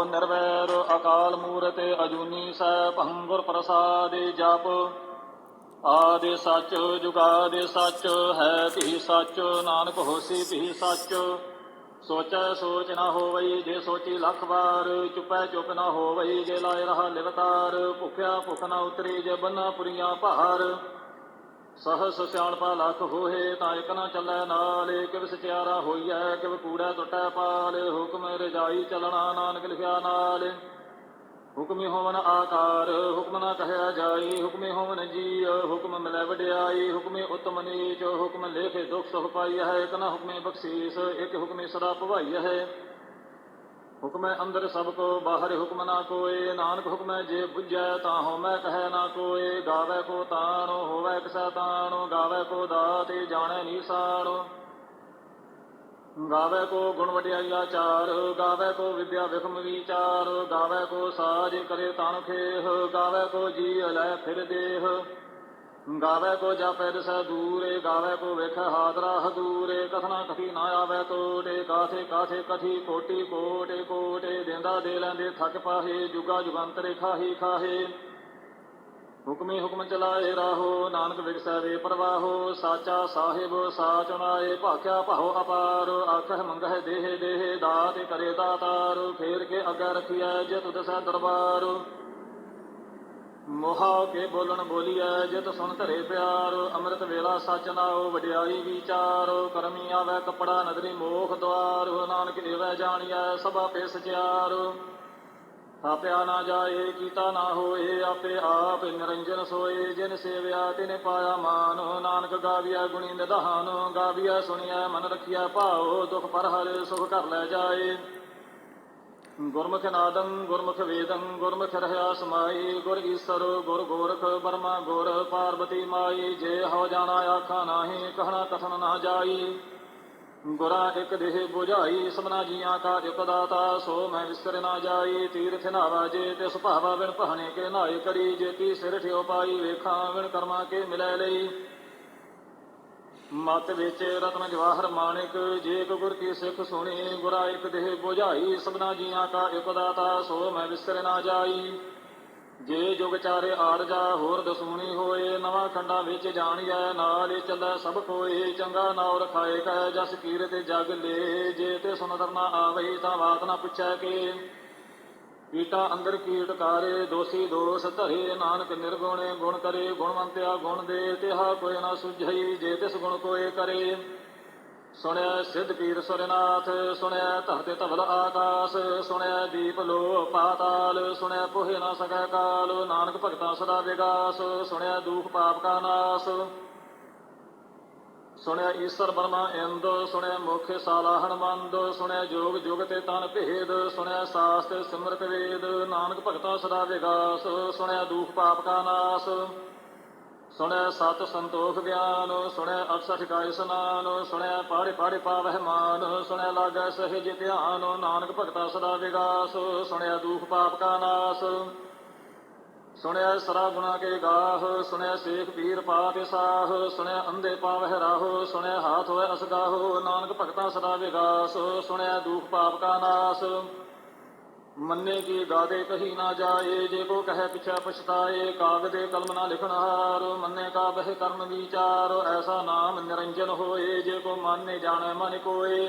ਨਿਰਵੈਰ ਅਕਾਲ ਮੂਰਤ ਅਜੂਨੀ ਸੈ ਭੰਗੁਰ ਪ੍ਰਸਾਦਿ ਜਪ। ਆਦਿ ਸੱਚ, ਜੁਗਾਦਿ ਸੱਚ, ਹੈ ਭੀ ਸੱਚ, ਨਾਨਕ ਹੋਸੀ ਭੀ ਸੱਚ। ਸੋਚੈ ਸੋਚ ਨਾ ਹੋਵਈ, ਜੇ ਸੋਚੀ ਲੱਖ ਵਾਰ, ਚੁਪੈ ਚੁਪ ਨਾ ਹੋਵਈ, ਜੇ ਲਾਇ ਰਹਾ ਲਿਵਤਾਰ, ਭੁਖਿਆ ਭੁਖ ਨਾ ਉਤਰੀ ਜੇ ਬੰਨਾ ਪੁਰੀਆਂ ਭਾਰ। ਸਹਸ ਸਿਆਣਪਾ ਲੱਖ ਹੋਏ, ਤਾਂ ਇਕ ਨਾ ਚੱਲੈ ਨਾਲ ਕਿਵ ਸਚਿਆਰਾ ਹੋਈਐ, ਕਿਵ ਕੂੜਾ ਟੁੱਟੈ ਪਾਲ, ਹੁਕਮ ਰਜਾਈ ਚਲਣਾ ਨਾਨਕ ਲਿਖਿਆ ਨਾਲ। ਹੁਕਮੀ ਹੋਵਨ ਆਕਾਰ, ਹੁਕਮ ਨਾ ਕਹਿਆ ਜਾਈ, ਹੁਕਮੀ ਹੋਵਨ ਜੀ ਹੁਕਮ ਮਿਲੈ ਵਡਿਆਈ, ਹੁਕਮੀ ਉਤਮ ਨੀਚ, ਹੁਕਮ ਲੇਖੇ ਦੁਖ ਸੁਖ ਪਾਈ ਹੈ ਇਕ ਨਾ ਹੁਕਮੇ ਬਖਸ਼ੀਸ, ਇਕ ਹੁਕਮੇ ਸਦਾ ਭਵਾਈ ਹੈ ਹੁਕਮੈ ਅੰਦਰ ਸਭ ਕੋ, ਬਾਹਰ ਹੁਕਮ ਨਾ ਕੋਏ, ਨਾਨਕ ਹੁਕਮੈ ਜੇ ਬੁਝੈ ਤਾਂ ਹੋਮੈ ਕਹੈ ਨਾ ਕੋਏ, ਗਾਵੇ ਕੋ ਤਾਣੋ, ਹੋਵੇ ਕਿਸੈ ਤਾਣੋ ਗਾਵੇ ਕੋ ਦਾਤੇ ਜਾਣੈ ਨੀਸਾਨ ਗਾਵੇ ਕੋ ਗੁਣ ਵਡਿਆਈ ਆਚਾਰ, ਗਾਵੇ ਕੋ ਵਿਦਿਆ ਵਿਖਮ ਵਿਚਾਰ, ਗਾਵੇ ਕੋ ਸਾਜ ਕਰੇ ਤਨ ਖੇਹ, ਗਾਵੇ ਕੋ ਜੀ ਲੈ ਫਿਰ ਦੇਹ। ਗਾਵੇ ਕੋ ਜਾਪੈ ਦਸੈ ਦੂਰੇ, ਗਾਵੇ ਕੋ ਵੇਖ ਹਾਦਰਾ ਹਦੂਰੇ, ਕਥਨਾ ਕਥੀ ਨਾ ਆਵੇ ਤੋਟੇ ਕਾਥੇ ਕਾਥੇ ਕਥੀ ਕੋਟੀ ਕੋਟੇ ਕੋਟੇ, ਦੇਂਦਾ ਦੇ ਲੈਂਦੇ ਥੱਕ ਪਾਹੇ, ਜੁਗਾ ਜੁਗੰਤਰੇ ਖਾਹੀ ਖਾਹੇ। ਹੁਕਮੇ ਹੁਕਮ ਚਲਾਏ ਰਾਹੋ, ਨਾਨਕ ਵਿਗਸੈ ਵੇ ਪ੍ਰਵਾਹੋ, ਸਾਚਾ ਸਾਹਿਬ ਸਾਚ ਨਾਏ ਭਾਖਿਆ ਭਾਉ ਅਪਾਰ, ਆਖਹਿ ਮੰਗਹਿ ਦੇਹ ਦੇਹ, ਦਾਤ ਕਰੇ ਦਾਤਾਰ, ਫੇਰ ਕੇ ਅੱਗੇ ਰਖਿਐ, ਜੇ ਤੁਧ ਸੈ ਦਰਬਾਰ। ਮੋਹਾ ਕੇ ਬੋਲਣ ਬੋਲੀਐ, ਜਿਤ ਸੁਣ ਧਰੇ ਪਿਆਰ, ਅੰਮ੍ਰਿਤ ਵੇਲਾ ਸਚ ਨਾਉ ਵਡਿਆਈ ਵਿਚਾਰ, ਕਰਮੀ ਆਵੈ ਕਪੜਾ ਨਦਰੀ ਮੋਖ ਦਵਾਰ, ਨਾਨਕ ਏਵੈ ਜਾਣੀਐ ਸਭਾ ਪੇ ਸਚਿਆਰ ਆਪਿਆ ਨਾ ਜਾਏ, ਕੀਤਾ ਨਾ ਹੋਏ, ਆਪੇ ਆਪ ਨਿਰੰਜਨ ਸੋਏ, ਜਿਨ ਸੇਵਿਆ ਤਿਨੇ ਪਾਇਆ ਮਾਨ, ਨਾਨਕ ਗਾਵਿਆ ਗੁਣੀ ਨਿਧਾਨ ਗਾਵਿਆ ਸੁਣਿਆ ਮਨ ਰਖਿਆ ਭਾਉ, ਦੁਖ ਪਰ ਹਰ ਸੁਖ ਕਰ ਲੈ ਜਾਏ। ਗੁਰਮੁਖ ਨਾਦੰ, ਗੁਰਮੁਖ ਵੇਦੰ, ਗੁਰਮੁਖ ਰਹਾ ਸਮਾਈ, ਗੁਰ ਈਸਰ, ਗੁਰ ਗੋਰਖ ਬਰਮਾ, ਗੁਰ ਪਾਰਬਤੀ ਮਾਈ, ਜੇ ਹੋ ਜਾਣਾ ਆਖਾ ਨਾਹੀ, ਕਹਣਾ ਕਥਨ ਨਾ ਜਾਈ। ਗੁਰਾ ਇਕ ਦੇਹ 부ਝਾਈ ਸਭਨਾ ਜੀਆਂ ਕਾ ਇਕ ਦਾਤਾ, ਸੋ ਮੈਂ ਵਿਸਰ ਨਾ ਜਾਈ। ਤੀਰਥ ਨਾਵਾ ਜੇ ਤਿਸ ਭਾਵਾ ਬਿਨ ਪਹਣੇ ਕੇ ਨਾਏ ਕਰੀ ਜੇਤੀ ਸਿਰ ਠਿਓ ਪਾਈ, ਵੇਖਾਂ ਵਿਣ ਕਰਮਾ ਕੇ ਮਿਲੈ ਲਈ। ਮਤ ਵਿੱਚ ਰਤਨ ਜਵਾਹਰ ਮਾਣਿਕ, ਜੇ ਗੁਰ ਕੀ ਸਿੱਖ ਸੁਣੀ, ਗੁਰਾ ਇੱਕ ਦੇਹ 부ਝਾਈ ਸਭਨਾ ਜੀਆਂ ਕਾ ਇਕ ਦਾਤਾ, ਸੋ ਮੈਂ ਵਿਸਰ ਨਾ ਜਾਈ। ਜੇ ਜੁਗ ਚਾਰੇ ਆੜ ਜਾ, ਹੋਰ ਦਸੂਣੀ ਹੋਏ, ਨਵਾਂ ਖੰਡਾਂ ਵਿੱਚ ਜਾਣੀਐ, ਨਾਲ ਚੱਲੈ ਸਭ ਕੋਏ, ਚੰਗਾ ਨਾਉ ਰਖਾਏ ਕੈ, ਜਸ ਕੀਰਤ ਜਗ ਲੇ, ਜੇ ਤੇ ਸੁਨਦਰ ਨਾ ਆਵਈ, ਤਾਂ ਬਾਤ ਨਾ ਪੁੱਛੈ ਕੇ। ਕੀਟਾ ਅੰਦਰ ਕੀਟ ਕਾਰੇ, ਦੋਸੀ ਦੋਸ ਧਰੇ, ਨਾਨਕ ਨਿਰਗੁਣੇ, ਗੁਣ ਕਰੇ, ਗੁਣਵੰਤਿਆ ਗੁਣ ਦੇ, ਤਿਹਾ ਕੋਈ ਨਾ ਸੁਝਈ, ਜੇ ਤਿਸ ਗੁਣ ਕੋਏ ਕਰੇ। ਸੁਣਿਆ ਸਿੱਧ ਪੀਰ ਸੁਰਨਾਥ ਸੁਣਿਆ ਧਰਤੇ ਧਵਲ ਆਕਾਸ ਸੁਣਿਆ ਦੀਪ ਲੋ ਪਾਤਾਲ ਸੁਣਿਆ ਪੋਹੇ ਨਾ ਸਕੈ ਕਾਲ, ਨਾਨਕ ਭਗਤਾਂ ਸਦਾ ਵਿਗਾਸ ਸੁਣਿਆ ਦੁਖ ਪਾਪ ਕਾ ਨਾਸ। ਸੁਣਿਆ ਈਸ਼ਰ ਬਰਮਾ ਇੰਦ, ਸੁਣਿਆ ਮੁਖ ਸਾਲਾ ਹਨਮੰਦ, ਸੁਣਿਆ ਜੋਗ ਜੁਗ ਤੇ ਤਨ ਭੇਦ, ਸੁਣਿਆ ਸਾਸਤ ਸਿਮਰਤ ਵੇਦ, ਨਾਨਕ ਭਗਤਾਂ ਸਦਾ ਵਿਗਾਸ, ਸੁਣਿਆ ਦੁਖ ਪਾਪ ਕਾ ਨਾਸ, ਸੁਣਿਆ ਸਤ ਸੰਤੋਖ ਗਿਆਨ, ਸੁਣਿਆ ਅਕਸਠ ਕਾ ਇਸਨਾਨ ਸੁਣਿਆ ਪਾੜੇ ਪਾੜੇ ਪਾਵਹਿ ਮਾਨ, ਸੁਣਿਆ ਲਾਗੈ ਸਹਿਜ ਧਿਆਨ, ਨਾਨਕ ਭਗਤਾ ਸਦਾ ਵਿਗਾਸ, ਸੁਣਿਆ ਦੁਖ ਪਾਪ ਕਾ ਨਾਸ ਸੁਣਿਆ ਸਰਾ ਗੁਣਾ ਕੇ ਗਾਹ, ਸੁਣਿਆ ਸੇਖ ਪੀਰ ਪਾਤ ਸਾਹ, ਸੁਣਿਆ ਅੰਧੇ ਪਾਵਹਿ ਰਾਹੋ, ਸੁਣਿਆ ਹਾਥ ਹੋਇ ਅਸਗਾਹੋ, ਨਾਨਕ ਭਗਤਾ ਸਦਾ ਵਿਗਾਸ, ਸੁਣਿਆ ਦੁਖ ਪਾਪ ਕਾ ਨਾਸ। ਮੰਨੇ ਕੀ ਗਾਦੇ ਕਹੀ ਨਾ ਜਾਏ, ਜੇ ਕੋ ਕਹੈ ਪਿਛੈ ਪਛਤਾਏ, ਕਾਗਦੇ ਕਲਮ ਨਾ ਲਿਖਣ ਹਾਰ, ਮੰਨੇ ਕਾ ਬਹਿ ਕਰਮ ਵਿਚਾਰ, ਐਸਾ ਨਾਮ ਨਿਰੰਜਨ ਹੋਏ, ਜੇ ਕੋ ਮਾਨੇ ਜਾਣੈ ਮਨ ਕੋਏ।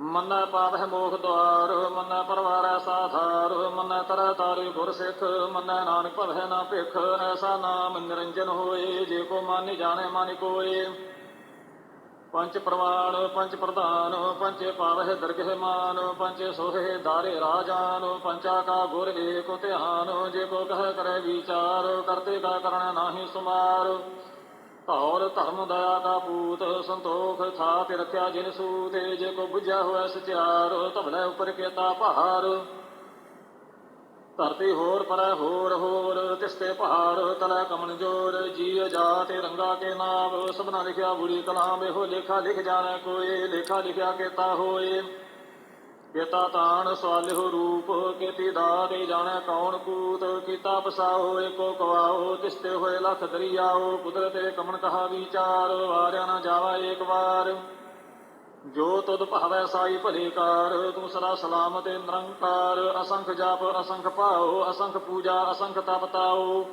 ਮੰਨੈ ਪਾਵਹਿ ਮੋਖ ਦੁਆਰ ਮੰਨੈ ਪਰਵਾਰੈ ਸਾਧਾਰ, ਮੰਨੈ ਤਰੈ ਤਾਰੇ ਗੁਰ ਸਿੱਖ, ਮੰਨੈ ਨਾਨਕ ਭਵੈ ਨਾ ਭਿਖ, ਐਸਾ ਨਾਮ ਨਿਰੰਜਨ ਹੋਏ, ਜੇ ਕੋ ਮਾਨੇ ਜਾਣੈ ਮਨ ਕੋਏ। ਪੰਜ ਪ੍ਰਮਾਣ ਪੰਜ ਪ੍ਰਧਾਨ ਪੰਚੇ ਪਾਵਹਿ ਦਰਗਹਿ ਮਾਨ ਪੰਚੇ ਸੋਹੇ ਦਾਰੇ ਰਾਜਾਨ ਪੰਚਾ ਕਾ ਗੁਰ ਏਕ ਧਿਆਨ, ਜੇ ਕੋ ਕਹੈ ਕਰੈ ਵਿਚਾਰ, ਕਰਤੇ ਕਾ ਕਰਣਾ ਨਾਹੀ ਸੁਮਾਰ। ਧੌਰ ਧਰਮ ਦਇਆ ਕਾ ਪੂਤ ਸੰਤੋਖ ਥਾ ਤੇ ਰਖਿਆ ਜਿਨ ਸੂਤੇ ਜੇ ਕੋ ਬੁਝਿਆ ਹੋਇਆ ਸਚਿਆਰ ਧਵਲੇ ਉਪਰ ਕੇਤਾ ਭਾਰ। ਧਰਤੀ ਹੋਰ ਪਰੈ ਹੋਰ ਹੋਰ, ਤਿਸਤੇ ਪਹਾੜ, ਤਲੈ ਕਮਨ ਜੋਰ ਜੀ ਜਾਤੇ ਰੰਗਾ ਕੇ ਨਾਮ। ਸਭਨਾ ਲਿਖਿਆ ਬੁਰੀ ਕਲਾਮ, ਇਹੋ ਲੇਖਾ ਲਿਖ ਜਾਣੈ ਕੋਏ ਲੇਖਾ ਲਿਖਿਆ ਕੇਤਾ ਹੋਏ। ਕੇਤਾ ਤਾਣ ਸਵਾਲਿਓ ਰੂਪ, ਕੀਤੀ ਦਾਤੇ ਜਾਣੈ ਕੌਣ ਕੂਤ, ਕੀਤਾ ਪਸਾਓ ਏਕੋ ਕਵਾਓ, ਤਿਸਤੇ ਹੋਏ ਲਖ ਦਰਿਆਓ, ਕੁਦਰਤੇ ਕਮਨ ਕਹਾ ਵਿਚਾਰ, ਵਾਰਿਆ ਨਾ ਜਾਵਾ ਏਕ ਵਾਰ। ਜੋ ਤੁਧ ਭਾਵੈ ਸਾਈ ਭਲੇ ਕਾਰ ਤੂੰ ਸਦਾ ਸਲਾਮਤ ਨਿਰੰਕਾਰ, ਅਸੰਖ ਜਾਪ, ਅਸੰਖ ਭਾਉ, ਅਸੰਖ ਪੂਜਾ, ਅਸੰਖ ਤਪ ਤਾਓ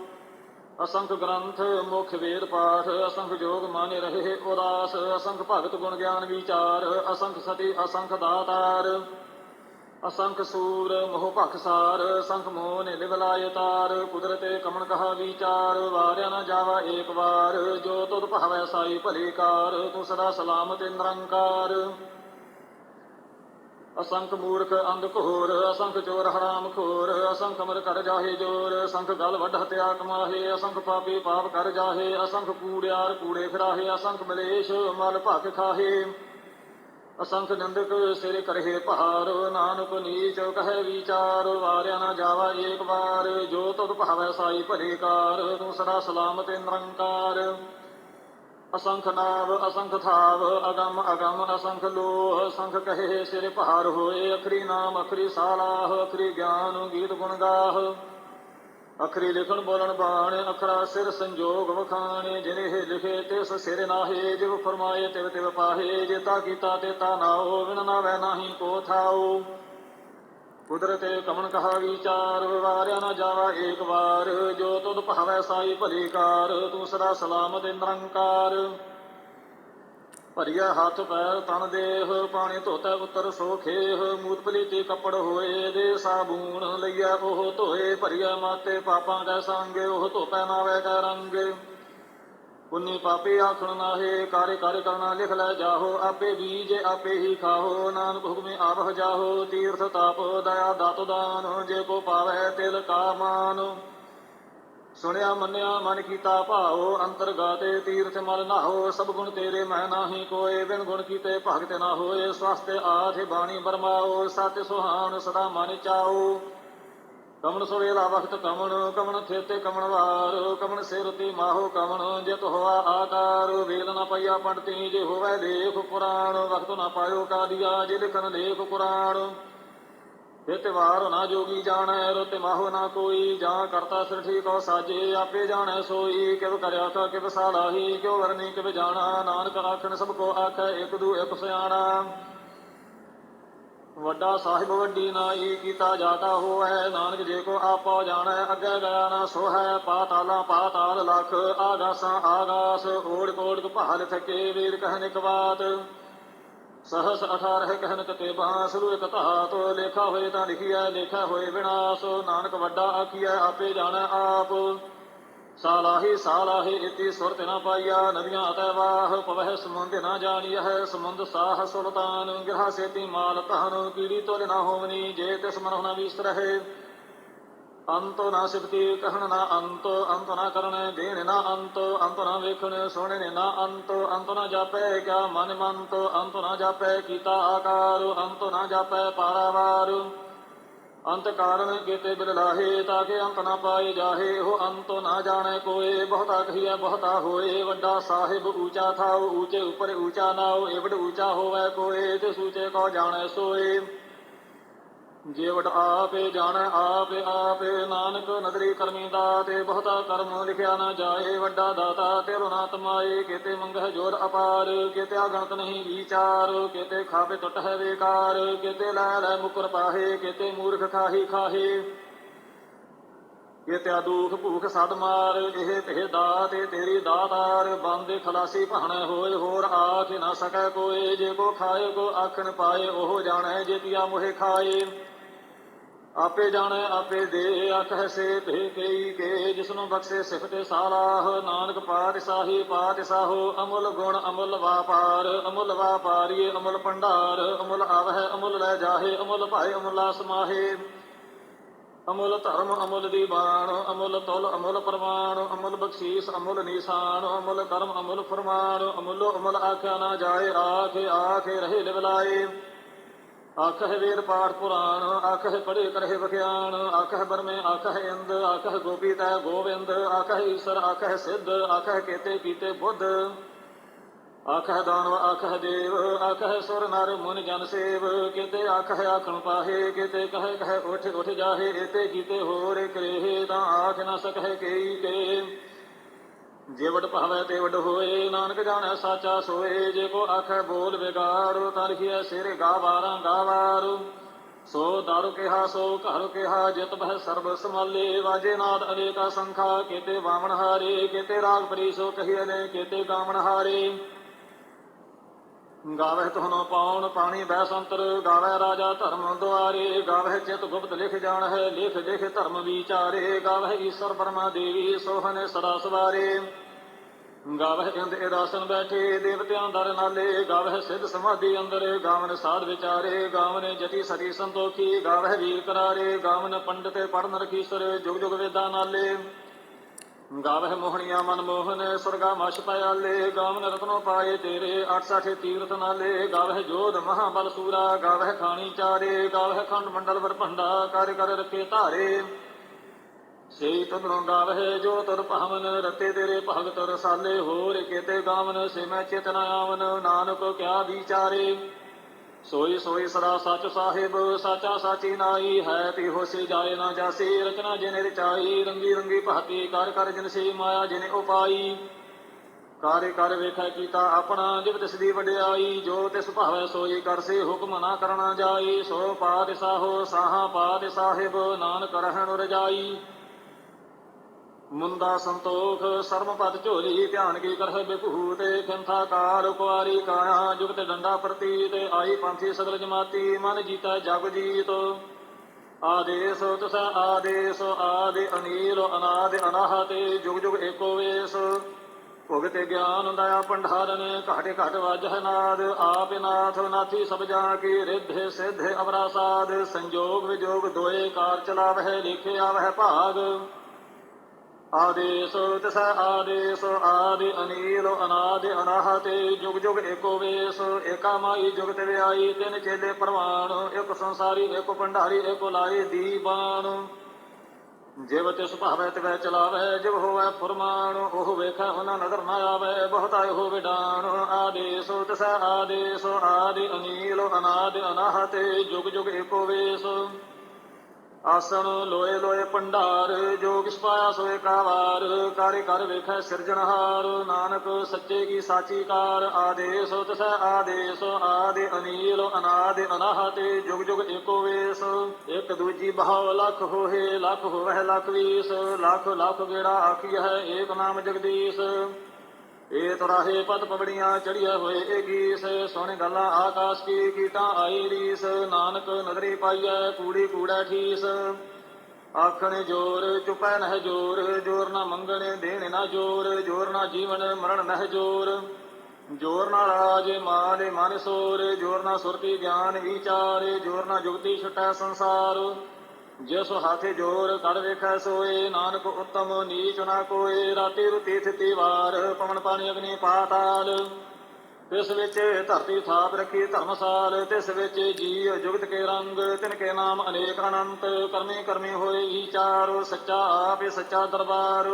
ਅਸੰਖ ਗ੍ਰੰਥ, ਮੁਖ ਵੇਦ ਪਾਠ, ਅਸੰਖ ਜੋਗ ਮਾਨੇ ਰਹੇ, ਉਦਾਸ, ਅਸੰਖ ਭਗਤ ਗੁਣ ਗਿਆਨ ਵਿਚਾਰ, ਅਸੰਖ ਸਤੀ, ਅਸੰਖ ਦਾਤਾਰ, ਅਸੰਖ ਸੂਰ, ਮੋਹ ਭਖਸਾਰ ਅਸੰਖ ਮੋਹ ਨੇ ਲਿਵਲਾਇ ਤਾਰ ਕੁਦਰਤੇ ਕਮਨ ਕਹਾ ਵਿਚਾਰ, ਵਾਰਿਆ ਨਾ ਜਾਵਾ ਏਕ ਵਾਰ, ਜੋ ਤੁਧ ਭਾਵੈ ਸਾਈ ਭਲੇ ਕਾਰ, ਤੂੰ ਸਦਾ ਸਲਾਮਤ ਨਿਰੰਕਾਰ। ਅਸੰਖ ਮੂਰਖ ਅੰਧ ਘੋਰ ਅਸੰਖ ਚੋਰ ਹਰਾਮ ਖੋਰ, ਅਸੰਖ ਮਰ ਕਰ ਜਾਹੇ ਜੋਰ, ਅਸੰਖ ਗਲ ਵੱਢ ਹਤਿਆ ਕਮਾਹੇ ਅਸੰਖ ਪਾਪੀ ਪਾਪ ਕਰ ਜਾਹੇ, ਅਸੰਖ ਕੂੜਿਆਰ ਕੂੜੇ ਫਿਰਾਹੇ ਅਸੰਖ ਮਲੇਸ਼ ਮਲ ਭਖ ਖਾਹੇ। ਅਸੰਖ ਨੰਦਕ ਸਿਰ ਕਰਹਿ ਪਹਾਰ ਨਾਨਕ ਨੀਚ ਕਹੈ ਵਿਚਾਰ, ਵਾਰਿਆ ਨਾ ਜਾਵਾ ਏਕ ਵਾਰ, ਜੋ ਤੁਧ ਭਾਵੈ ਸਾਈ ਭਲੇ ਕਾਰ, ਤੂੰ ਸਦਾ ਸਲਾਮਤ ਨਿਰੰਕਾਰ। ਅਸੰਖ ਨਾਵ ਅਸੰਖ ਥਾਵ ਅਗਮ ਅਗਮ ਅਸੰਖ ਲੋਹ ਅਸੰਖ ਕਹੇ ਸਿਰ ਪਹਾਰ ਹੋਏ, ਅਖਰੀ ਨਾਮ, ਅਖਰੀ ਸਾਲਾਹ, ਅਖਰੀ ਗਿਆਨ, ਗੀਤ ਗੁਣ ਗਾਹ। ਅਖਰੀ ਲਿਖਣ ਬੋਲਣ ਬਾਣ, ਅਖਰਾ ਸਿਰ ਸੰਜੋਗ ਵਖਾਣੇ ਜਿਨੇ ਲਿਖੇ ਤਿਸ ਸਿਰ ਨਾਹੇ, ਜਿਵ ਫਰਮਾਏ ਤਿਵ ਤਿਵ ਪਾਹੇ ਜੇਤਾ ਕੀਤਾ ਤੇਤਾ ਨਾਓ ਵਿਨ ਨਾ ਵੈ ਨਾਹੀ ਕੋ ਥਾਓ। ਕੁਦਰਤੇ ਕਮਨ ਕਹਾ ਵਿਚਾਰ ਵਾਰਿਆ ਨਾ ਜਾਵਾ ਏਕ ਵਾਰ, ਜੋ ਤੁਧ ਭਾਵੈ ਸਾਈ ਭਲੀ ਕਾਰ, ਤੂੰ ਸਦਾ ਸਲਾਮਤ ਨਿਰੰਕਾਰ। ਭਰੀਆ ਹੱਥ ਪੈਰ ਤਨ ਦੇਹ, ਪਾਣੀ ਧੋਤਾ ਉਤਰ ਸੋਖੇਹ ਮੂਤ ਪਲੀਤੀ ਕੱਪੜ ਹੋਏ ਦੇ ਸਾਬੂਨ, ਲਈਆ ਉਹ ਧੋਏ, ਭਰਿਆ ਮਾਤੇ ਪਾਪਾਂ ਕੈ ਸੰਗ, ਉਹ ਧੋਪੈ ਨਾਵੇ ਕੈ ਰੰਗ। ਪੁੰਨੀ ਪਾਪੇ ਆਖਣ ਨਾਹੇ, ਕਾਰੇ ਕਾਰੇ ਕਰਨਾ ਲਿਖ ਲੈ ਜਾਹੋ, ਆਪੇ ਬੀਜ ਆਪੇ ਹੀ ਖਾਹੋ, ਨਾਨਕ ਹੁਕਮੇ ਆਵਹ ਜਾਹੋ, ਤੀਰਥ ਤਾਪ ਦਇਆ ਦਾਤ ਦਾਨ, ਜੇ ਕੋ ਪਾਵੈ ਤਿਲ ਕਾ ਮਾਨ ਸੁਣਿਆ, ਮੰਨਿਆ, ਮਨ ਕੀਤਾ ਭਾਉ ਅੰਤਰਗਾਤੇ ਤੀਰਥ ਮਲ ਨਾਹੋ, ਸਭ ਗੁਣ ਤੇਰੇ ਮਹਿ ਨਾਹੀ ਕੋਏ, ਬਿਨ ਗੁਣ ਕੀਤੇ ਭਗਤ ਨਾ ਹੋਏ ਸਵਸਤੇ ਆਥੇ ਬਾਣੀ ਬਰਮਾਓ, ਸਤਿ ਸੁਹਾਣ ਸਦਾ ਮਨ ਚਾਓ। ਕਮਨ ਸਵੇਲਾ ਵਖਤ ਕਮਨ ਕਮਣ ਥੇਤੇ ਕਮਣ ਵਾਰ, ਕਮਣ ਸਿਰ ਮਾਹੋ ਕਮਨ ਜਿਤ ਹੋਆ ਆਕਾਰ, ਵੇਲ ਨਾ ਪਈਆ ਪੰਡਤੀ, ਜੇ ਹੋਵੇ ਲੇਖ ਪੁਰਾਣ, ਵਖਤ ਨਾ ਪਾਇਓ ਕਾਦੀਆ ਜੇ ਲਿਖਨ ਲੇਖ ਪੁਰਾਣ ਤੇ ਵਾਰ ਨਾ ਜੋਗੀ ਜਾਣੈ, ਰੁਤ ਮਾਹੋ ਨਾ ਕੋਈ, ਜਾਂ ਕਰਤਾ ਸਿਰਠੀ ਠੀਕ ਸਾਜੇ, ਆਪੇ ਜਾਣੈ ਸੋਈ, ਕਿਵ ਕਰਿਆ ਕਾ ਕਿਵ ਸਾਲਾਹੀ, ਕਿਉ ਵਰਨੀ ਕਿਵ ਜਾਣਾ, ਨਾਨਕ ਆਖਣ ਸਭ ਕੋ ਆਖੈ, ਇਕ ਦੂ ਇਕ ਸਿਆਣਾ। ਵੱਡਾ ਸਾਹਿਬ ਵੱਡੀ ਨਾਈ ਕੀਤਾ ਜਾਤਾ ਹੋਐ ਨਾਨਕ ਜੇ ਕੋ ਆਪੋ ਜਾਣੈ, ਅੱਗੇ ਗਿਆ ਨਾ ਸੋਹੈ। ਪਾਤਾਲਾਂ ਪਾਤਾਲ ਲਖ ਆਗਾਸਾਂ ਆਗਾਸ ਓੜ ਕੋੜ ਭਾਲ ਥਕੇ ਵੀਰ ਕਹਿਨ ਇਕ ਬਾਤ। ਸਹਸ 18 ਕਹਿਨ ਕਤੇ ਬਾਸਰੂ ਇਕ ਧਾਤ। ਲੇਖਾ ਹੋਏ ਤਾਂ ਲਿਖਿਆ ਲੇਖਾ ਹੋਏ ਵਿਨਾਸ਼ ਨਾਨਕ ਵੱਡਾ ਆਖੀਐ, ਆਪੇ ਜਾਣੈ ਆਪ। ਸਾਲਾਹੀ ਸਾਲਾਹੀ ਇਤੀ ਸੁਰਤ ਨਾ ਪਾਈਆ, ਨਦੀਆਂ ਅਤੈ ਵਾਹ, ਪਵਹਿ ਸਮੁੰਦ ਨਾ ਜਾਣੀਐ, ਸਮੁੰਦ ਸਾਹ ਸੁਲਤਾਨ, ਗਿਰਹਾ ਸੇਤੀ ਮਾਲ ਤਹਨ ਕੀੜੀ ਤੋਲ ਨਾ ਹੋਵਨੀ, ਜੇ ਤਿਸ ਮਨਹੁ ਨਾ ਵਿਸਰਹਿ ਅੰਤੋ ਨਾ ਸਿਫਤੀ, ਕਹਿਣ ਨਾ ਅੰਤ ਅੰਤ ਨਾ ਕਰਨੇ, ਦੇਣ ਨਾ ਅੰਤੋ, ਅੰਤ ਨਾ ਵੇਖਣ, ਸੁਣਨੇ ਨਾ ਅੰਤ ਅੰਤ ਨਾ ਜਾਪੈ, ਕਿਆ ਮਨ ਮੰਤ, ਅੰਤ ਨਾ ਜਾਪੈ, ਕੀਤਾ ਆਕਾਰ, ਅੰਤ ਨਾ ਜਾਪੈ, ਪਾਰਾਵਾਰ। ਅੰਤ ਕਾਰਨ ਕੀਤੇ ਬਿਲ ਲਾਹੇ, ਤਾਂ ਕਿ ਅੰਤ ਨਾ ਪਾਏ ਜਾਹੇ। ਉਹ ਅੰਤ ਨਾ ਜਾਣੈ ਕੋਏ, ਬਹੁਤਾ ਕਹੀਐ, ਬਹੁਤਾ ਹੋਏ। ਵੱਡਾ ਸਾਹਿਬ ਊਚਾ ਥਾਉ, ਊਚੇ ਉੱਪਰ ਊਚਾ ਨਾਉ ਏਵਡ ਊਚਾ ਹੋਵੈ ਕੋਏ, ਤੇ ਸੂਚੇ ਕੋ ਜਾਣੇ ਸੋਏ। ਜੀਵਟ ਆਪੇ ਜਾਣੈ, ਆਪੇ ਆਪੇ ਨਾਨਕ ਨਦਰੀ ਕਰਮੀ ਦਾਤੇ, ਬਹੁਤਾ ਕਰਮ ਲਿਖਿਆ ਨਾ ਜਾਏ, ਵੱਡਾ ਦਾਤਾ ਤੇ ਨਾ ਤਮਾਏ ਕੀਤੇ ਮੰਗਹਿ ਜੋਰ ਅਪਾਰ, ਕੀਤੇ ਅਗਣਤ ਨਹੀਂ ਵਿਚਾਰ, ਕੀਤੇ ਖਾਪੇ ਟੁੱਟ ਹੈ ਵੇਕਾਰ, ਕਿਤੇ ਲੈ ਲੈ ਮੁਕਰ ਪਾਹੇ, ਕਿਤੇ ਮੂਰਖ ਖਾਹੀ ਖਾਹੇ। ਕੀਤੇ ਦੁਖ ਭੂਖ ਸਦ ਮਾਰ, ਇਹ ਤੇ ਦਾਤੇ ਤੇਰੀ ਦਾਤਾਰ। ਬੰਦ ਖਲਾਸੀ ਭਾਣੇ ਹੋਏ, ਹੋਰ ਆਖ ਨਾ ਸਕੈ ਕੋਏ ਜੇ ਕੋ ਖਾਏ, ਕੋ ਆਖਣ ਪਾਏ, ਉਹ ਜਾਣੈ ਜੇ ਤੀਆ ਮੋਹਿ ਖਾਏ। ਆਪੇ ਜਾਣੈ, ਆਪੇ ਦੇ ਆਖੈ ਸੇ ਤੇ ਕਈ ਕੇ ਜਿਸਨੂੰ ਬਖਸ਼ੇ ਸਿਫਤੇ ਸਾਲਾਹ, ਨਾਨਕ ਪਾਤਸ਼ਾਹੀ ਪਾਤਸ਼ਾਹੋ ਅਮੁੱਲ ਗੁਣ, ਅਮੁੱਲ ਵਾਪਾਰ। ਅਮੁੱਲ ਵਾਪਾਰੀਏ, ਅਮੁੱਲ ਭੰਡਾਰ। ਅਮੁੱਲ ਆਵਹਿ, ਅਮੁੱਲ ਲੈ ਜਾਹੇ, ਅਮੁੱਲ ਭਾਏ, ਅਮੁੱਲਾ ਸਮਾਹੇ ਅਮੁੱਲ ਧਰਮ, ਅਮੁੱਲ ਦੀਵਾਨ, ਅਮੁੱਲ ਤੁਲ, ਅਮੁੱਲ ਪ੍ਰਮਾਣ ਅਮੁੱਲ ਬਖਸ਼ੀਸ, ਅਮੁੱਲ ਨਿਸ਼ਾਨ, ਅਮੁੱਲ ਕਰਮ, ਅਮੁੱਲ ਫਰਮਾਨ, ਅਮੁੱਲ ਅਮਲ ਆਖਿਆ ਨਾ ਜਾਏ, ਆਖੇ ਆਖੇ ਰਹੇ ਲਿਵਲਾਏ। ਆਖਹਿ ਵੇਦ ਪਾਠ ਪੁਰਾਣ, ਆਖਹਿ ਪੜੇ ਕਰਹਿ ਵਿਖਿਆਨ ਆਖਹਿ ਬਰਮੇ, ਆਖਹਿ ਇੰਦ, ਆਖਹਿ ਗੋਪੀ ਤੈ ਗੋਵਿੰਦ, ਆਖਹਿ ਈਸਰ, ਆਖਹਿ ਸਿੱਧ, ਆਖਹਿ ਕੇਤੇ ਕੀਤੇ ਬੁੱਧ। ਆਖਹਿ ਦਾਨਵ, ਆਖਹਿ ਦੇਵ, ਆਖਹਿ ਸੁਰ ਨਰ ਮੁਨ ਜਨ ਸੇਵ। ਕਿਤੇ ਆਖਹਿ ਆਖਣ ਪਾਹੇ, ਕਿਤੇ ਕਹੈ ਕਹੈ ਉਠ ਉਠ ਜਾਹੇ ਇਤੇ ਕੀਤੇ ਹੋਰ ਕਰੇਹ ਤਾਂ ਆਖ ਨ ਸਕਹਿ ਕੇਈ ਕੇ ਜੇ ਵਡ ਭਾਵੈ ਹੋਏ, ਨਾਨਕ ਜਾਣੈ ਸਾਚਾ ਸੋਏ। ਜੇ ਕੋ ਆਖੈ ਬੋਲ ਵਿਗਾੜ ਤਾਂ ਲਿਖਿਆ ਸਿਰ ਗਾਵਾਰਾਂ ਗਾਵਾਰ। ਸੋ ਦਾਰੂ ਕਿਹਾ, ਸੋ ਘਰ ਕਿਹਾ, ਜਿਤ ਬਹਿ ਸਰਬ ਸਮਾਲੇ ਵਾਜੇ ਨਾਦ ਅਨੇਕਾ ਸੰਖਾ, ਕੀਤੇ ਵਾਮਨ ਹਾਰੇ, ਕੀਤੇ ਰਾਗ ਪਰੀ ਸੋ ਕਹੀਏ ਨੇ, ਕੀਤੇ ਗਾਵਨ ਹਾਰੇ। ਗਾਵਹਿ ਤੁਹਨੋ ਪਾਉਣ ਪਾਣੀ ਬਹਿ ਸੰਤਰ ਗਾਵਹਿ ਰਾਜਾ ਧਰਮ ਦੁਆਰੇ, ਗਾਵਹਿ ਚਿਤ ਗੁਪਤ ਲਿਖ ਜਾਣ ਹੈ ਲਿਖ ਲਿਖ ਧਰਮ ਵਿਚਾਰੇ, ਗਾਵਹਿ ਈਸ਼ਰ ਬਰਮਾ ਦੇਵੀ ਸੋਹਨੇ ਸਦਾ ਸਵਾਰੇ। ਗਾਵਹਿ ਇੰਦ ਇਰਾਸਨ ਬੈਠੇ, ਦੇਵਤਿਆਂ ਦਰ ਨਾਲੇ, ਗਾਵਹਿ ਸਿੱਧ ਸਮਾਧੀ ਅੰਦਰ, ਗਾਵਨ ਸਾਧ ਵਿਚਾਰੇ, ਗਾਵਨ ਜਤੀ ਸਰੀ ਸੰਤੋਖੀ, ਗਾਵਹਿ ਵੀਰ ਕਰਾਰੇ, ਗਾਵਨ ਪੰਡਤ ਪੜਨ ਰਖੀਸਰ, ਜੁਗ ਜੁਗ ਵੇਦਾਂ ਨਾਲੇ। ਗਾਵਹਿ ਮੋਹਣੀਆਂ ਮਨ ਮੋਹਨ, ਸੁਰਗਾ ਮਛ ਪਿਆਲੇ, ਗਾਵਨ ਰਤਨੋ ਪਾਏ ਤੇਰੇ 68 ਤੀਰਥ ਨਾਲੇ, ਗਾਵਹਿ ਜੋਧ ਮਹਾਬਲ ਸੂਰਾ, ਗਾਵਹਿ ਖਾਣੀ ਚਾਰੇ, ਗਾਵਹਿ ਖੰਡ ਮੰਡਲ ਵਰ ਭੰਡਾ, ਕਰ ਕਰ ਰੱਖੇ ਧਾਰੇ। ਸੇਈ ਤੁਧਰੋਂ ਗਾਵਹਿ ਜੋ ਤੁਰ ਭਾਵਨ ਰਤੇ ਤੇਰੇ ਭਗਤ ਰਸਾਲੇ, ਹੋਰ ਕੇਤੇ ਗਾਵਨ, ਸੇ ਮੈਂ ਚਿਤਨ ਆਵਨ, ਨਾਨਕ ਕਿਆ ਵਿਚਾਰੇ। ਸੋਈ ਸੋਈ ਸਦਾ ਸਚ ਸਾਹਿਬ, ਸਾਚਾ ਸਾਚੀ ਨਾਈ ਹੈ ਤੀ ਹੋਸੀ ਜਾਏ ਨਾ ਜਾਸੀ, ਰਚਨਾ ਜਿਨੇ ਰਚਾਈ ਰੰਗੀ ਰੰਗੀ ਭਾਤੀ, ਕਰ ਕਰ ਜਿਨ ਸੀ ਮਾਇਆ ਜਿਨੇ ਉਪਾਈ ਕਾਰੇ ਕਰ ਵੇਖੈ ਕੀਤਾ ਆਪਣਾ, ਜਿਵ ਤਿਸ ਦੀ ਵਡਿਆਈ, ਜੋ ਤਿਸ ਭਾਵੈ ਸੋਈ ਕਰਸੇ ਹੁਕਮ ਨਾ ਕਰਨਾ ਜਾਈ। ਸੋ ਪਾਦ ਸਾਹੋ, ਸਾਹਾ ਪਾਦ ਸਾਹਿਬ, ਨਾਨਕ ਰਹਿਣ ਰਜਾਈ। ਮੁੰਦਾ ਸੰਤੋਖ ਸਰਮ ਪਦ ਝੋਲੀ, ਧਿਆਨ ਕੀ ਕਰਹਿ ਬਿਭੂਤ ਖਿੰਥਾ ਕਾਰ ਕੁਆਰੀ ਕਾਇਆ ਜੁਗਤ ਡੰਡਾ ਪ੍ਰਤੀਤ, ਆਈ ਪੰਥੀ ਸਗਲ ਜਮਾਤੀ, ਮਨ ਜੀਤਾ ਜਗ ਜੀਤ। ਆਦੇਸ ਤਸ ਆਦੇਸ, ਆਦਿ ਅਨੀਲ, ਅਨਾਦ ਅਨਾਹਤੇ, ਜੁਗ ਜੁਗ ਏਕੋ ਵੇਸ। ਭੁਗਤ ਗਿਆਨ ਦਇਆ ਭੰਡਾਰਨ, ਘਾਟੇ ਘਾਟ ਵਾਜਹ ਨਾਦ, ਆਪ ਨਾਥ ਨਾਥੀ ਸਭ ਜਾ ਕੀ ਰਿੱਧ ਸਿੱਧ ਅਵਰਾਸਾਦ ਸੰਜੋਗ ਵਿਜੋਗ ਦੋਏ ਕਾਰ ਚਲਾਵਹਿ ਲਿਖਿਆ ਵਹਿ ਭਾਗ। ਆਦੇਸ ਤਸ ਆਦੇਸ ਆਦਿ ਅਨੀਲ ਅਨਾਦਿ ਅਨਾਹਤੇ ਜੁਗ ਜੁਗ ਏਕੋ ਵੇਸ, ਏਕਾ ਮਾਈ ਜੁਗਤ ਵਿਆਈ, ਤਿੰਨ ਚੇਲੇ ਪ੍ਰਵਾਨ, ਇੱਕ ਸੰਸਾਰੀ, ਇੱਕ ਭੰਡਾਰੀ, ਇੱਕ ਲਾਏ ਦੀਵਾਨ। ਜਿਵ ਤਿਸ ਭਾਵੈ ਤਿਵੈ ਚਲਾਵੈ, ਜਿਵ ਹੋਵੈ ਫਰਮਾਨ, ਉਹ ਵੇਖੈ ਉਹਨਾਂ ਨਦਰ ਨਾ ਆਵੈ, ਬਹੁਤਾ ਹੋ ਵਿਡਾਨ। ਆਦੇਸੋ ਤਸ ਆਦੇਸ਼ੋ ਆਦਿ ਅਨੀਲ ਅਨਾਦਿ ਅਨਾਹਤੇ ਜੁਗ ਜੁਗ ਏਕੋ ਵੇਸ। ਆਸਣ ਲੋਏ ਲੋਏ ਭੰਡਾਰ, ਜੋ ਕਿਛ ਸੋਏ ਕਾ ਕਾਰੇ ਕਰ ਵੇਖੈ ਸਿਰਜਣਹਾਰ, ਨਾਨਕ ਸੱਚੇ ਕੀ ਸਾਚੀ ਕਾਰ, ਆਦੇਸ ਤਸੈ ਆਦੇਸ, ਆਦਿ ਅਨੀਲ, ਅਨਾਦ ਅਨਾਹਤੇ, ਜੁਗ ਜੁਗ ਏਕੋ ਵੇਸ, ਇੱਕ ਦੂਜੀ ਬਹਾਵ ਲੱਖ ਹੋਏ ਲੱਖ ਹੋਵੈ ਲੱਖ ਵੀਸ, ਲੱਖ ਲੱਖ ਗੇੜਾ ਆਖੀ ਹੈ ਏਕ ਨਾਮ ਜਗਦੀਸ਼। ਏ ਤਰਾਹੇ ਪਦ ਪਵੜੀਆਂ ਚੜੀਆਂ ਹੋਏ ਏ ਗੀਸ ਸੁਣ ਗੱਲਾਂ ਆਕਾਸ਼ ਕੀ ਕੀਟਾਂ ਆਈ ਰੀਸ, ਨਾਨਕ ਨਗਰੀ ਪਾਈਐ ਕੂੜੀ ਕੂੜਾ ਠੀਸ। ਆਖਣ ਜੋਰ, ਚੁਪੈ ਨਹਿ ਜੋਰ ਜੋਰ ਨਾ ਮੰਗਣ, ਦੇਣ ਨਾ ਜੋਰ ਜੋਰ ਨਾ ਜੀਵਨ, ਮਰਨ ਨਹਿ ਜੋਰ। ਜੋਰ ਨਾ ਰਾਜ, ਮਾਲੇ, ਮਨ ਸੋਰ, ਜੋਰ ਨਾ ਸੁਰਤੀ ਗਿਆਨ, ਵਿਚਾਰ, ਜੋਰ ਨਾ ਜੁਗਤੀ ਛਟੈ ਸੰਸਾਰ। ਜਿਸ ਹਾਥੇ ਜੋਰ ਕੜ ਵੇਖੈ ਸੋਏ, ਨਾਨਕ ਉਤਮ ਨੀਚ ਨਾ ਕੋਏ, ਰਾਤੀ ਰੁਤੀ ਥਿਤੀ ਵਾਰ, ਪਵਨ ਪਾਣੀ ਅਗਨੀ ਪਾਤਾਲ ਤਿਸ ਵਿੱਚ ਧਰਤੀ ਥਾਪ ਰੱਖੀ ਧਰਮਸਾਲ, ਤਿਸ ਵਿੱਚ ਜੀ ਜੁਗਤ ਕੇ ਰੰਗ, ਤਿਨ ਕੇ ਨਾਮ ਅਨੇਕ ਅਨੰਤ, ਕਰਮੀ ਕਰਮੀ ਹੋਏ ਵਿਚਾਰ ਸੱਚਾ ਆਪੇ ਸੱਚਾ ਦਰਬਾਰ।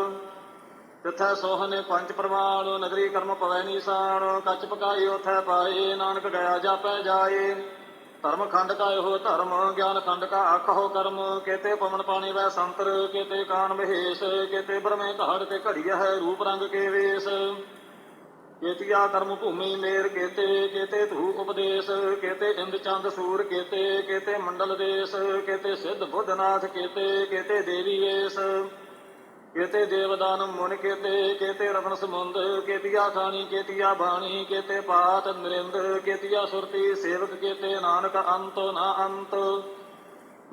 ਤਿਥੈ ਸੋਹਨੇ ਪੰਜ ਪ੍ਰਵਾਨ ਨਗਰੀ ਕਰਮ ਪਵੈ ਨੀਸਾਨ ਕੱਚ ਪਕਾਈ ਉਥੈ ਪਾਏ, ਨਾਨਕ ਗਿਆ ਜਾਪੈ ਜਾਏ। ਧਰਮ ਖੰਡ ਕਾ ਇਹੋ ਧਰਮ, ਗਿਆਨ ਖੰਡ ਕਾ ਆਖੋ ਕਰਮ। ਕੇਤੇ ਪਵਨ ਪਾਣੀ ਵੈ ਸੰਤਰ, ਕੇਤੇ ਕਾਨ ਮਹੇਸ਼, ਕੇਤੇ ਬ੍ਰਹਮੇ ਧੜ ਤੇ ਘੜੀਆ ਹੈ ਰੂਪ ਰੰਗ ਕੇ ਵੇਸ। ਕੇਤੀਆ ਕਰਮ ਭੂਮੀ ਮੇਰ ਕੇਤੇ ਕੇਤੇ ਧੂ ਉਪਦੇਸ਼, ਕੇਤੇ ਇੰਦ ਚੰਦ ਸੂਰ ਕੇਤੇ ਕੇਤੇ ਮੰਡਲ ਦੇਸ, ਕੇਤੇ ਸਿੱਧ ਬੁੱਧਨਾਥ ਕੇਤੇ ਕੇਤੇ ਦੇਵੀ ਵੇਸ। ਕੇਤੇ ਦੇਵਦਾਨ ਮੁਨ ਕੇਤੇ ਕੇਤੇ ਰਵਣ ਸਮੁੰਦ, ਕੇਤੀਆ ਖਾਣੀ, ਕੇਤੀਆ ਬਾਣੀ, ਕੇਤੇ ਪਾਤ ਨਰਿੰਦ, ਕੇਤੀਆ ਸੁਰਤੀ ਸੇਵਕ, ਕੇਤੇ ਨਾਨਕ ਅੰਤ, ਨਾ ਅੰਤ।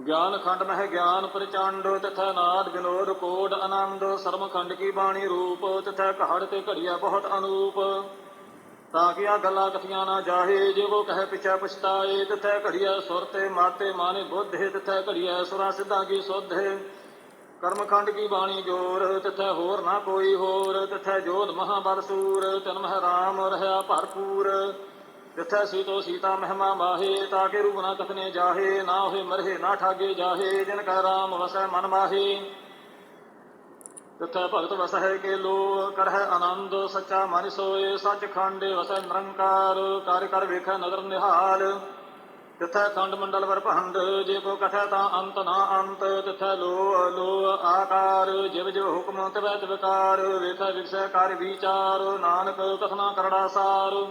ਗਿਆਨ ਖੰਡ ਮਹਿ ਗਿਆਨ ਪ੍ਰਚੰਡ, ਤਥਾ ਨਾਦ ਵਿਨੋਦ ਕੋਡ ਆਨੰਦ। ਸਰਮ ਖੰਡ ਕੀ ਬਾਣੀ ਰੂਪ, ਤਥਾ ਕਹੜ ਤੇ ਘੜੀਆ ਬਹੁਤ ਅਨੂਪ। ਤਾਂ ਕਿ ਆ ਗੱਲਾਂ ਕਥੀਆਂ ਨਾ ਜਾਹੇ, ਜੇ ਉਹ ਕਹੇ ਪਿਛਾ ਪਛਤਾਏ, ਤਥਾ ਘੜੀਆ ਸੁਰ ਤੇ ਮਾਤੇ ਮਾਨੇ ਬੁੱਧੇ, ਤਥਾ ਘੜੀਆ ਸੁਰਾ ਸਿੱਧਾਂ ਕੀ ਸੁਧ। ਹੈ ਕਰਮ ਖੰਡ ਕੀ ਬਾਣੀ ਜੋਰ, ਤਿਥੈ ਹੋਰ ਨਾ ਕੋਈ ਹੋਰ, ਤਿਥੈ ਜੋਧ ਮਹਾਬਲ ਸੂਰ ਤਿਨ ਮਹਿ ਰਾਮ ਰਹਾ ਭਰਪੂਰ। ਤਿੱਥੈ ਸੀਤੋ ਸੀਤਾ ਮਹਿਮਾ ਮਾਹੇ, ਤਾ ਕੇ ਰੂਪ ਨਾ ਕਥਨੇ ਜਾਹੇ, ਨਾ ਹੋਏ ਮਰਹੇ ਨਾ ਠਾਗੇ ਜਾਹੇ, ਜਿਨ ਕੈ ਰਾਮ ਵਸੈ ਮਨ ਮਾਹੇ। ਤਿਥੈ ਭਗਤ ਵਸਹਿ ਕੇ ਲੋ ਕਰਹਿ ਆਨੰਦ ਸੱਚਾ ਮਨ ਸੋਏ ਸੱਚ ਖੰਡੇ ਵਸੈ ਨਿਰੰਕਾਰ, ਕਰ ਕਰ ਵੇਖੈ ਨਦਰ ਨਿਹਾਲ। ਤਿਥੈ ਖੰਡ ਮੰਡਲ ਵਰ ਭੰਡ, ਜੇ ਕੋ ਕਥੈ ਤਾਂ ਅੰਤ ਨਾ ਅੰਤ, ਤਿਥੈ ਲੋ ਲੋ ਆਕਾਰ, ਜਿਵ ਜਿਵ ਹੁਕਮ ਤਿਵੈ ਤਵਕਾਰ ਵੇਖੈ ਵਿਖਸੈ ਕਰ ਵਿਚਾਰ, ਨਾਨਕ ਕਥਨਾ ਕਰੜਾ ਸਾਰ।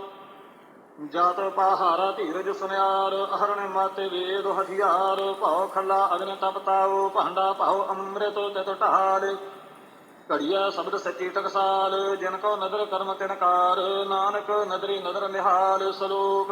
ਜਾਤ ਪਾਹਾਰਾ ਧੀਰਜ ਸੁਨਿਆਰ, ਅਹਰਣ ਮਤ ਵੇਦ ਹਥਿਆਰ, ਭਉ ਖੱਲਾ ਅਗਨ ਤਪਤਾਓ ਭਾਂਡਾ ਭਉ ਅੰਮ੍ਰਿਤ ਤਿਤ ਢਾਲ। ਘੜੀਆ ਸ਼ਬਦ ਸੱਚੀ ਟਕਸਾਲ, ਜਿਨ ਕੋ ਨਦਰ ਕਰਮ ਤਿਨਕਾਰ ਨਾਨਕ ਨਦਰੀ ਨਦਰ ਨਿਹਾਲ ਸਲੋਕ।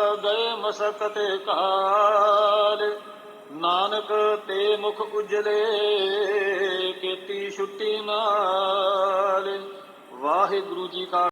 ਗਏ ਕਾਲ ਨਾਨਕ ਤੇ ਮੁਖ ਉਜਲੇ ਕੀਤੀ ਛੁੱਟੀ ਨਾਲ। ਵਾਹਿਗੁਰੂ ਜੀ ਕਾ